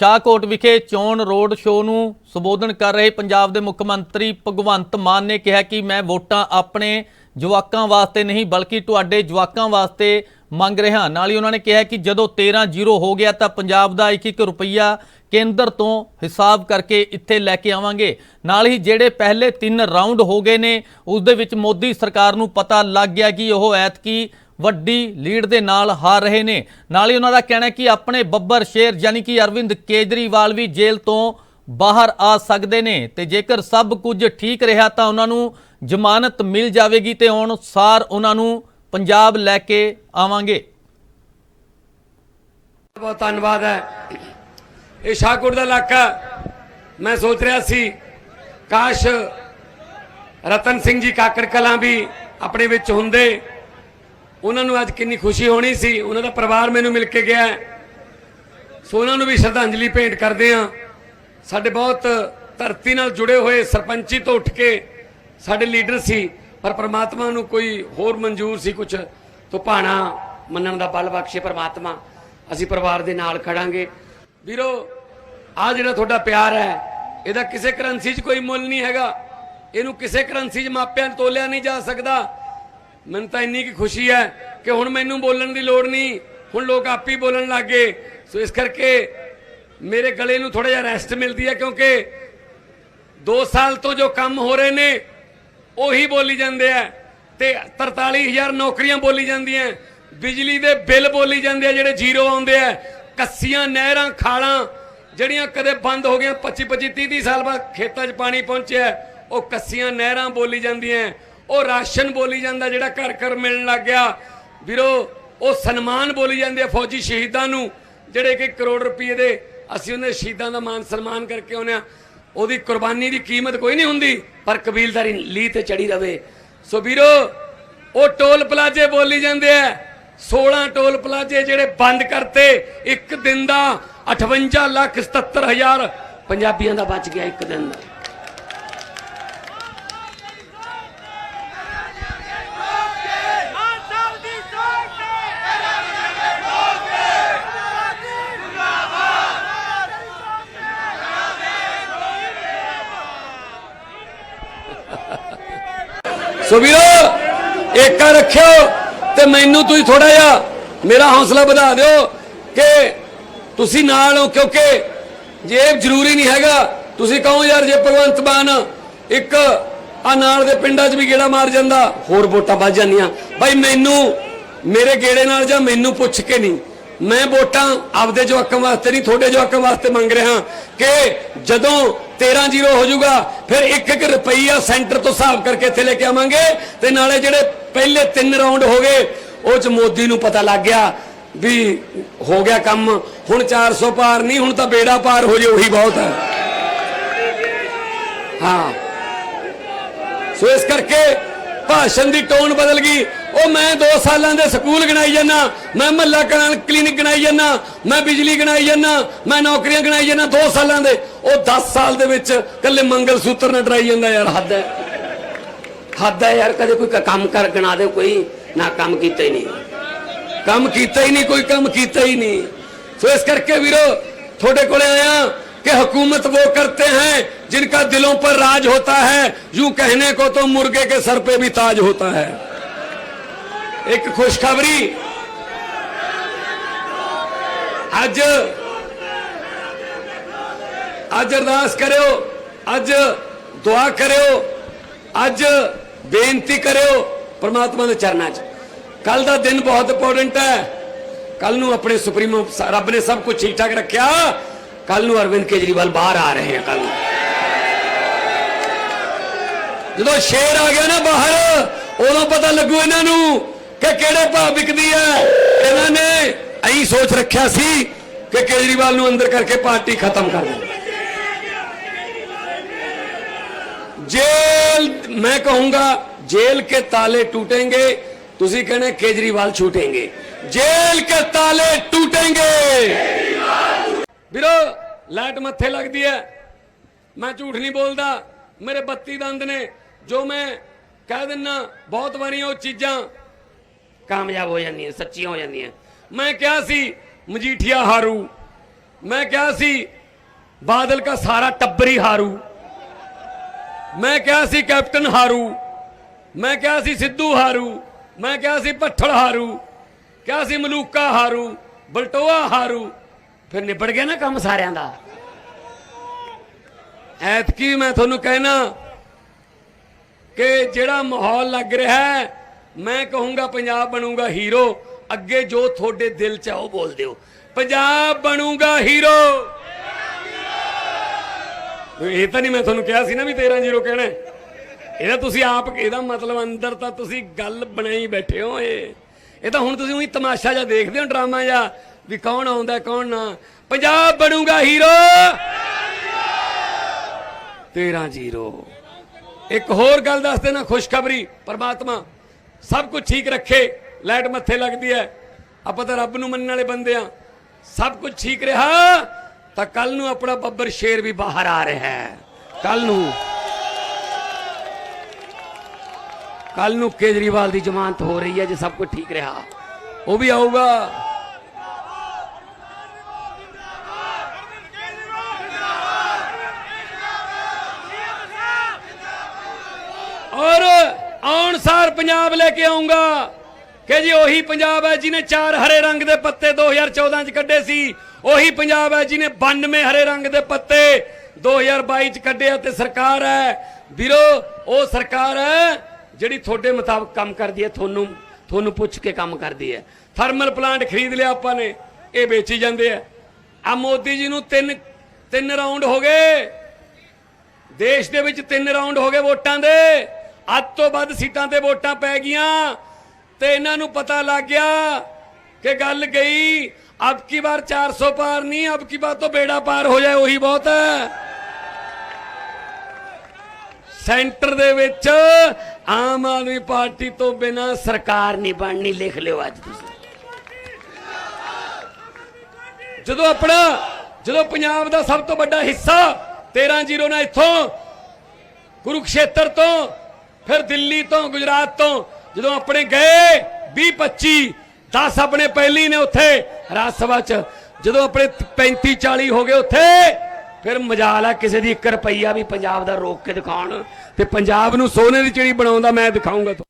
ਸ਼ਾਹਕੋਟ ਵਿਖੇ ਚੋਣ road show ਨੂੰ ਸੰਬੋਧਨ ਕਰ ਰਹੇ ਪੰਜਾਬ ਦੇ ਮੁੱਖ ਮੰਤਰੀ ਭਗਵੰਤ ਮਾਨ ਨੇ ਕਿਹਾ ਕਿ ਮੈਂ ਵੋਟਾਂ ਆਪਣੇ ਜਵਾਕਾਂ ਵਾਸਤੇ ਨਹੀਂ, ਬਲਕਿ ਤੁਹਾਡੇ ਜਵਾਕਾਂ ਵਾਸਤੇ ਮੰਗ ਰਿਹਾ ਨਾਲ ਹੀ ਉਹਨਾਂ ਨੇ ਕਿਹਾ ਕਿ ਜਦੋਂ 13 ਜ਼ੀਰੋ ਹੋ ਗਿਆ ਤਾਂ ਪੰਜਾਬ ਦਾ 1-1 ਰੁਪਈਆ ਕੇਂਦਰ ਤੋਂ ਹਿਸਾਬ ਕਰਕੇ ਇੱਥੇ ਲੈ ਕੇ ਆਵਾਂਗੇ। ਨਾਲ ਹੀ ਜਿਹੜੇ ਪਹਿਲੇ 3 ਰਾਉਂਡ ਹੋ ਗਏ ਨੇ, ਉਸ ਦੇ ਵਿੱਚ ਮੋਦੀ ਸਰਕਾਰ ਨੂੰ ਪਤਾ ਲੱਗ ਗਿਆ ਕਿ ਉਹ ਐਤਕੀ ਵੱਡੀ ਲੀਡ ਦੇ ਨਾਲ ਹਾਰ ਰਹੇ ਨੇ। ਨਾਲ ਹੀ ਉਹਨਾਂ ਦਾ ਕਹਿਣਾ ਹੈ ਕਿ ਆਪਣੇ ਬੱਬਰ ਸ਼ੇਰ ਯਾਨੀ ਕਿ ਅਰਵਿੰਦ ਕੇਜਰੀਵਾਲ ਵੀ ਜੇਲ੍ਹ ਤੋਂ ਬਾਹਰ ਆ ਸਕਦੇ ਨੇ ਤੇ ਜੇਕਰ ਸਭ ਕੁਝ ਠੀਕ ਰਿਹਾ ਤਾਂ ਉਹਨਾਂ ਨੂੰ ਜ਼ਮਾਨਤ ਮਿਲ ਜਾਵੇਗੀ ਤੇ ਹੁਣ ਸਾਰ ਉਹਨਾਂ ਨੂੰ ਪੰਜਾਬ ਲੈ ਕੇ ਆਵਾਂਗੇ। ਬਹੁਤ ਧੰਨਵਾਦ ਹੈ। ਇਹ ਸ਼ਾਹਕੋਟ ਦਾ ਇਲਾਕਾ ਮੈਂ ਸੋਚ ਰਿਹਾ ਸੀ, ਕਾਸ਼ ਰਤਨ ਸਿੰਘ ਜੀ ਕਾਕੜ ਕਲਾਂ ਵੀ ਆਪਣੇ ਵਿੱਚ ਹੁੰਦੇ। ਉਹਨਾਂ ਨੂੰ ਅੱਜ ਕਿੰਨੀ ਖੁਸ਼ੀ ਹੋਣੀ ਸੀ। ਉਹਨਾਂ ਦਾ ਪਰਿਵਾਰ ਮੈਨੂੰ ਮਿਲ ਕੇ ਗਿਆ। ਸੋ ਉਹਨਾਂ ਨੂੰ ਵੀ ਸ਼ਰਧਾਂਜਲੀ ਭੇਂਟ ਕਰਦੇ ਹਾਂ। ਸਾਡੇ ਬਹੁਤ ਧਰਤੀ ਨਾਲ ਜੁੜੇ ਹੋਏ ਸਰਪੰਚੀ ਤੋਂ ਉੱਠ ਕੇ ਸਾਡੇ ਲੀਡਰ ਸੀ, ਪਰ ਪ੍ਰਮਾਤਮਾ ਨੂੰ ਕੋਈ ਹੋਰ ਮਨਜ਼ੂਰ ਸੀ ਕੁਝ ਤੋਂ ਭਾਣਾ ਮੰਨਣ ਦਾ ਬਲ ਬਖਸ਼ੇ ਪ੍ਰਮਾਤਮਾ। ਅਸੀਂ ਪਰਿਵਾਰ ਦੇ ਨਾਲ ਖੜਾਂਗੇ। ਵੀਰੋ ਆ ਜਿਹੜਾ ਤੁਹਾਡਾ ਪਿਆਰ ਹੈ, ਇਹਦਾ ਕਿਸੇ ਕਰੰਸੀ 'ਚ ਕੋਈ ਮੁੱਲ ਨਹੀਂ ਹੈਗਾ। ਇਹਨੂੰ ਕਿਸੇ ਕਰੰਸੀ 'ਚ ਮਾਪਿਆਂ 'ਚ ਤੋਲਿਆ ਨਹੀਂ ਜਾ ਸਕਦਾ। ਮੈਨੂੰ ਤਾਂ ਇੰਨੀ ਕੀ ਖੁਸ਼ੀ ਹੈ ਕਿ ਹੁਣ ਮੈਨੂੰ ਬੋਲਣ ਦੀ ਲੋੜ ਨਹੀਂ। ਹੁਣ ਲੋਕ ਆਪ ਹੀ ਬੋਲਣ ਲੱਗ ਗਏ। ਸੋ ਇਸ ਕਰਕੇ ਮੇਰੇ ਗਲੇ ਨੂੰ ਥੋੜਾ ਜਿਹਾ ਰੈਸਟ ਮਿਲਦੀ ਹੈ ਕਿਉਂਕਿ 2 ਸਾਲ ਤੋਂ ਜੋ ਕੰਮ ਹੋ ਰਹੇ ਨੇ, ਉਹੀ ਬੋਲੀ ਜਾਂਦੇ ਆ ਤੇ 43000 ਨੌਕਰੀਆਂ ਬੋਲੀ ਜਾਂਦੀਆਂ। ਬਿਜਲੀ ਦੇ ਬਿੱਲ ਬੋਲੀ ਜਾਂਦੇ ਆ ਜਿਹੜੇ ਜ਼ੀਰੋ ਆਉਂਦੇ ਆ। ਕੱਸੀਆਂ, ਨਹਿਰਾਂ, ਖਾਲਾਂ ਜਿਹੜੀਆਂ ਕਦੇ ਬੰਦ ਹੋ ਗਈਆਂ 25 25 30 30 ਸਾਲ ਬਾਅਦ ਖੇਤਾਂ 'ਚ ਪਾਣੀ ਪਹੁੰਚਿਆ, ਉਹ ਕੱਸੀਆਂ, ਨਹਿਰਾਂ ਬੋਲੀ ਜਾਂਦੀਆਂ। ਉਹ ਰਾਸ਼ਨ ਬੋਲੀ ਜਾਂਦਾ ਜਿਹੜਾ ਘਰ ਘਰ ਮਿਲਣ ਲੱਗ ਗਿਆ। ਵੀਰੋ, ਉਹ ਸਨਮਾਨ ਬੋਲੀ ਜਾਂਦੇ ਆ ਫੌਜੀ ਸ਼ਹੀਦਾਂ ਨੂੰ, ਜਿਹੜੇ ਕਿ ਕਰੋੜ ਰੁਪਏ ਦੇ ਅਸੀਂ ਉਹਨਾਂ ਸ਼ਹੀਦਾਂ ਦਾ ਮਾਨ ਸਨਮਾਨ ਕਰਕੇ ਆਉਂਦੇ ਆ ਉਹਦੀ ਕੁਰਬਾਨੀ ਦੀ ਕੀਮਤ ਕੋਈ ਨਹੀਂ ਹੁੰਦੀ, ਪਰ ਕਬੀਲਦਾਰੀ ਲੀ ਤੇ ਚੜੀ ਰਵੇ। ਸੋ ਵੀਰੋ, ਉਹ ਟੋਲ ਪਲਾਜੇ ਬੋਲੀ ਜਾਂਦੇ ਆ 16 ਟੋਲ ਪਲਾਜੇ ਜਿਹੜੇ ਬੰਦ ਕਰਤੇ, ਇੱਕ ਦਿਨ ਦਾ 58 ਲੱਖ 77 ਹਜ਼ਾਰ ਪੰਜਾਬੀਆਂ ਦਾ ਬਚ ਗਿਆ ਇੱਕ ਦਿਨ ਦਾ। ਸੋ ਵੀਰੋ, ਏਕਾ ਰੱਖਿਓ ਤੇ ਮੈਨੂੰ ਤੁਸੀਂ ਥੋੜਾ ਜਿਹਾ ਮੇਰਾ ਹੌਸਲਾ ਵਧਾ ਦਿਓ ਕਿ ਤੁਸੀਂ ਨਾਲ ਹੋ, ਕਿਉਂਕਿ ਜੇ ਜ਼ਰੂਰੀ ਨਹੀਂ ਹੈਗਾ। ਤੁਸੀਂ ਕਹੋ ਯਾਰ ਜੇ ਭਗਵੰਤ ਮਾਨ ਇੱਕ ਆ ਨਾਲ ਦੇ ਪਿੰਡਾਂ 'ਚ ਵੀ ਗੇੜਾ ਮਾਰ ਜਾਂਦਾ, ਹੋਰ ਵੋਟਾਂ ਵੱਜ ਜਾਂਦੀਆਂ। ਬਾਈ ਮੈਨੂੰ, ਮੇਰੇ ਗੇੜੇ ਨਾਲ ਜਾਂ ਮੈਨੂੰ ਪੁੱਛ ਕੇ ਨਹੀਂ। ਮੈਂ ਵੋਟਾਂ ਆਪਦੇ ਜਵਾਕਾਂ ਵਾਸਤੇ ਨਹੀਂ, ਤੁਹਾਡੇ ਜਵਾਕਾਂ ਵਾਸਤੇ ਮੰਗ ਰਿਹਾ ਕਿ ਜਦੋਂ 13 ਜ਼ੀਰੋ ਹੋ ਜਾਊਗਾ, ਫਿਰ 1-1 ਰੁਪਈਆ ਸੈਂਟਰ ਤੋਂ ਹਿਸਾਬ ਕਰਕੇ ਇੱਥੇ ਲੈ ਕੇ ਆਵਾਂਗੇ ਤੇ ਨਾਲੇ ਜਿਹੜੇ ਪਹਿਲੇ ਤਿੰਨ ਰਾਉਂਡ ਹੋ ਗਏ, ਉਹ ਚ ਮੋਦੀ ਨੂੰ ਪਤਾ ਲੱਗ ਗਿਆ ਵੀ ਹੋ ਗਿਆ ਕੰਮ। ਹੁਣ 400 ਪਾਰ ਨਹੀਂ, ਹੁਣ ਤਾਂ ਬੇੜਾ ਪਾਰ ਹੋ ਜੇ, ਉਹੀ ਬਹੁਤ ਹੈ। ਹਾਂ। ਸੋ ਇਸ ਕਰਕੇ ਭਾਸ਼ਣ ਦੀ ਟੋਨ ਬਦਲ ਗਈ। ਉਹ ਮੈਂ 2 ਸਾਲਾਂ ਦੇ ਸਕੂਲ ਗਣਾਈ ਜਾਂਦਾ ਮੈਂ ਮਹੱਲਾ ਕਲੀਨਿਕ ਗਣਾਈ ਜਾਂਦਾ ਮੈਂ ਬਿਜਲੀ ਗਣਾਈ ਜਾਂਦਾ ਮੈਂ ਨੌਕਰੀਆਂ ਗਣਾਈ ਜਾਂਦਾ 2 ਸਾਲਾਂ ਦੇ ਉਹ 10 ਸਾਲ ਦੇ ਵਿੱਚ ਕੱਲੇ ਮੰਗਲ ਸੂਤਰ ਨਾ ਡਰਾਈ ਜਾਂਦਾ ਯਾਰ ਹੱਦ ਹੈ ਹੱਦ ਹੈ ਯਾਰ ਕਦੇ ਕੋਈ ਕ- ਕੰਮ ਕਰ ਗਣਾ ਦੇ ਕੋਈ ਨਾ ਕੰਮ ਕੀਤਾ ਹੀ ਨਹੀਂ ਕੰਮ ਕੀਤਾ ਹੀ ਨਹੀਂ ਕੋਈ ਕੰਮ ਕੀਤਾ ਹੀ ਨਹੀਂ ਸੋ ਇਸ ਕਰਕੇ ਵੀਰੋ ਤੁਹਾਡੇ ਕੋਲੇ ਆਇਆ कि हुकूमत वो करते हैं जिनका दिलों पर राज होता है यूं कहने को तो मुर्गे के सर पे भी ताज होता है ਇੱਕ ਖੁਸ਼ਖਬਰੀ। ਅੱਜ ਅੱਜ ਅਰਦਾਸ ਕਰਿਓ, ਅੱਜ ਦੁਆ ਕਰਿਓ, ਅੱਜ ਬੇਨਤੀ ਕਰਿਓ ਪ੍ਰਮਾਤਮਾ ਦੇ ਚਰਨਾਂ 'ਚ। ਕੱਲ ਦਾ ਦਿਨ ਬਹੁਤ ਇੰਪੋਰਟੈਂਟ ਹੈ। ਕੱਲ ਨੂੰ ਆਪਣੇ ਸੁਪਰੀਮੋ ਰੱਬ ਨੇ ਸਭ ਕੁਝ ਠੀਕ ਠਾਕ ਰੱਖਿਆ। ਕੱਲ ਨੂੰ ਅਰਵਿੰਦ ਕੇਜਰੀਵਾਲ ਬਾਹਰ ਆ ਰਹੇ ਹਨ ਕੱਲ ਜਦੋਂ ਸ਼ੇਰ ਆ ਗਿਆ ਨਾ ਬਾਹਰ, ਉਦੋਂ ਪਤਾ ਲੱਗੂ ਇਹਨਾਂ ਨੂੰ ਕਿ ਕਿਹੜੇ ਭਾਅ ਵਿਕਦੀ ਹੈ ਇਹਨਾਂ ਨੇ ਐਂ ਸੋਚ ਰੱਖਿਆ ਸੀ ਕਿ ਕੇਜਰੀਵਾਲ ਨੂੰ ਅੰਦਰ ਕਰਕੇ ਪਾਰਟੀ ਖਤਮ ਕਰ ਦੇ जेल मैं कहूंगा जेल के ताले टूटेंगे ਤੁਸੀਂ कहने केजरीवाल छूटेंगे जेल के ताले टूटेंगे ਵੀਰੋ ਲਾਈਟ ਮੱਥੇ ਲੱਗਦੀ ਹੈ ਮੈਂ ਝੂਠ ਨਹੀਂ ਬੋਲਦਾ ਮੇਰੇ 32 ਦੰਦ ਨੇ ਜੋ ਮੈਂ ਕਹਿ ਦਿੰਨਾ ਬਹੁਤ ਵਾਰੀ ਉਹ ਚੀਜ਼ਾਂ ਕਾਮਯਾਬ ਹੋ ਜਾਂਦੀਆਂ, ਸੱਚੀਆਂ ਹੋ ਜਾਂਦੀਆਂ। ਮੈਂ ਕਿਹਾ ਸੀ, ਮਜੀਠੀਆ ਹਾਰੂ। ਮੈਂ ਕਿਹਾ ਸੀ, ਬਾਦਲ ਦਾ ਸਾਰਾ ਟੱਬਰ ਹੀ ਹਾਰੂ। ਮੈਂ ਕਿਹਾ ਸੀ, ਕੈਪਟਨ ਹਾਰੂ। ਮੈਂ ਕਿਹਾ ਸੀ, ਸਿੱਧੂ ਹਾਰੂ। ਮੈਂ ਕਿਹਾ ਸੀ, ਭੱਠਲ ਹਾਰੂ। ਕਿਹਾ ਸੀ, ਮਲੂਕਾ ਹਾਰੂ, ਬਲਟੋਆ ਹਾਰੂ। ਫਿਰ ਨਿਬੜ ਗਿਆ ਨਾ ਕੰਮ ਸਾਰਿਆਂ ਦਾ। ਐਤਕੀ ਮੈਂ ਤੁਹਾਨੂੰ ਕਹਿਣਾ ਕਿ ਜਿਹੜਾ ਮਾਹੌਲ ਲੱਗ ਰਿਹਾ ਹੈ ਮੈਂ ਕਹੂੰਗਾ ਪੰਜਾਬ ਬਣੂਗਾ ਹੀਰੋ, ਅੱਗੇ ਜੋ ਤੁਹਾਡੇ ਦਿਲ 'ਚ ਆ ਉਹ ਬੋਲ ਦਿਓ। ਪੰਜਾਬ ਬਣੂਗਾ ਹੀਰੋ। ਇਹ ਤਾਂ ਨਹੀਂ ਮੈਂ ਤੁਹਾਨੂੰ ਕਿਹਾ ਸੀ ਨਾ ਵੀ 13 ਜ਼ੀਰੋ ਕਹਿਣਾ ਇਹਦਾ ਤੁਸੀਂ ਆਪ, ਇਹਦਾ ਮਤਲਬ ਅੰਦਰ ਤਾਂ ਤੁਸੀਂ ਗੱਲ ਬਣਾਈ ਬੈਠੇ ਹੋ ਇਹ। ਇਹ ਤਾਂ ਹੁਣ ਤੁਸੀਂ ਉਹੀ ਤਮਾਸ਼ਾ ਜਿਹਾ ਦੇਖਦੇ ਹੋ, ਡਰਾਮਾ ਜਿਹਾ, ਵੀ ਕੌਣ ਆਉਂਦਾ, ਕੌਣ ਨਾ। ਪੰਜਾਬ ਬਣੂਗਾ ਹੀਰੋ। 13 ਜ਼ੀਰੋ। ਇੱਕ ਹੋਰ ਗੱਲ ਦੱਸ ਦੇਣਾ ਖੁਸ਼ਖਬਰੀ, ਪਰਮਾਤਮਾ। ਸਭ ਕੁਝ ਠੀਕ ਰੱਖੇ, ਲਾਈਟ ਮੱਥੇ ਲੱਗਦੀ ਹੈ। ਆਪਾਂ ਤਾਂ ਰੱਬ ਨੂੰ ਮੰਨਣ ਵਾਲੇ ਬੰਦੇ ਆ ਸਭ ਕੁਝ ਠੀਕ ਰਿਹਾ, ਤਾਂ ਕੱਲ ਨੂੰ ਆਪਣਾ ਬੱਬਰ ਸ਼ੇਰ ਵੀ ਬਾਹਰ ਆ ਰਿਹਾ ਹੈ। ਕੱਲ ਨੂੰ। ਕੱਲ ਨੂੰ ਕੇਜਰੀਵਾਲ ਦੀ ਜ਼ਮਾਨਤ ਹੋ ਰਹੀ ਹੈ ਜੇ ਸਭ ਕੁਝ ਠੀਕ ਰਿਹਾ। ਉਹ ਵੀ ਆਊਗਾ। ਪੰਜਾਬ ਲੈ ਕੇ ਆਉਂਗਾ। ਕਿ ਜੀ ਉਹੀ ਪੰਜਾਬ ਹੈ ਜਿਹਨੇ ਚਾਰ ਹਰੇ ਰੰਗ ਦੇ ਪੱਤੇ 2014 ਚ ਕੱਢੇ ਸੀ, ਉਹੀ ਪੰਜਾਬ ਹੈ ਜਿਹਨੇ 92 ਹਰੇ ਰੰਗ ਦੇ ਪੱਤੇ 2022 ਚ ਕੱਢਿਆ ਤੇ ਸਰਕਾਰ ਹੈ। ਵੀਰੋ, ਉਹ ਸਰਕਾਰ ਹੈ ਜਿਹੜੀ ਤੁਹਾਡੇ ਮੁਤਾਬਕ ਕੰਮ ਕਰਦੀ ਹੈ, ਤੁਹਾਨੂੰ ਤੁਹਾਨੂੰ ਪੁੱਛ ਕੇ ਕੰਮ ਕਰਦੀ ਹੈ। ਥਰਮਲ ਪਲਾਂਟ ਖਰੀਦ ਲਿਆ ਆਪਾਂ ਨੇ, ਇਹ ਵੇਚੀ ਜਾਂਦੇ ਆ। ਆ ਮੋਦੀ ਜੀ ਨੂੰ ਤਿੰਨ ਤਿੰਨ ਰਾਉਂਡ ਹੋ ਗਏ। ਦੇਸ਼ ਦੇ ਵਿੱਚ ਤਿੰਨ ਰਾਉਂਡ ਹੋ ਗਏ ਵੋਟਾਂ ਦੇ। ਅੱਧ ਤੋਂ ਵੱਧ ਸੀਟਾਂ ਤੇ ਵੋਟਾਂ ਪੈ ਗਈਆਂ ਤੇ ਇਹਨਾਂ ਨੂੰ ਪਤਾ ਲੱਗ ਗਿਆ ਕਿ ਗੱਲ ਗਈ, ਅਬ ਕੀ ਵਾਰ 400 ਪਾਰ ਨਹੀਂ, ਅਬ ਕੀ ਵਾਰ ਤੋਂ ਬੇੜਾ ਪਾਰ ਹੋ ਜਾਏ, ਉਹੀ ਬਹੁਤ ਹੈ। ਸੈਂਟਰ ਦੇ ਵਿੱਚ ਆਮ ਆਦਮੀ ਪਾਰਟੀ ਤੋਂ ਬਿਨਾ ਸਰਕਾਰ ਨਹੀਂ ਬਣਨੀ, ਲਿਖ ਲਿਓ ਅੱਜ ਤੁਸੀਂ। ਜਦੋਂ ਆਪਣਾ, ਜਦੋਂ ਪੰਜਾਬ ਦਾ ਸਭ ਤੋਂ ਵੱਡਾ ਹਿੱਸਾ 13-0 ਨਾਲ ਇੱਥੋਂ, ਕੁਰੂਕਸ਼ੇਤਰ ਤੋਂ ਫਿਰ ਦਿੱਲੀ ਤੋਂ ਗੁਜਰਾਤ ਤੋਂ ਜਦੋਂ ਆਪਣੇ ਗਏ 20-25 10 ਆਪਣੇ ਪਹਿਲੀ ਨੇ ਉੱਥੇ ਰਾਜ ਸਭਾ ਚ। ਜਦੋਂ ਆਪਣੇ 35-40 ਹੋ ਗਏ ਉੱਥੇ, ਫਿਰ ਮਜਾਲ ਆ ਕਿਸੇ ਦੀ 1 ਰੁਪਈਆ ਵੀ ਪੰਜਾਬ ਦਾ ਰੋਕ ਕੇ ਦਿਖਾਉਣ। ਤੇ ਪੰਜਾਬ ਨੂੰ ਸੋਨੇ ਦੀ ਚਿੜੀ ਬਣਾਉਂਦਾ ਮੈਂ ਦਿਖਾਉਂਗਾ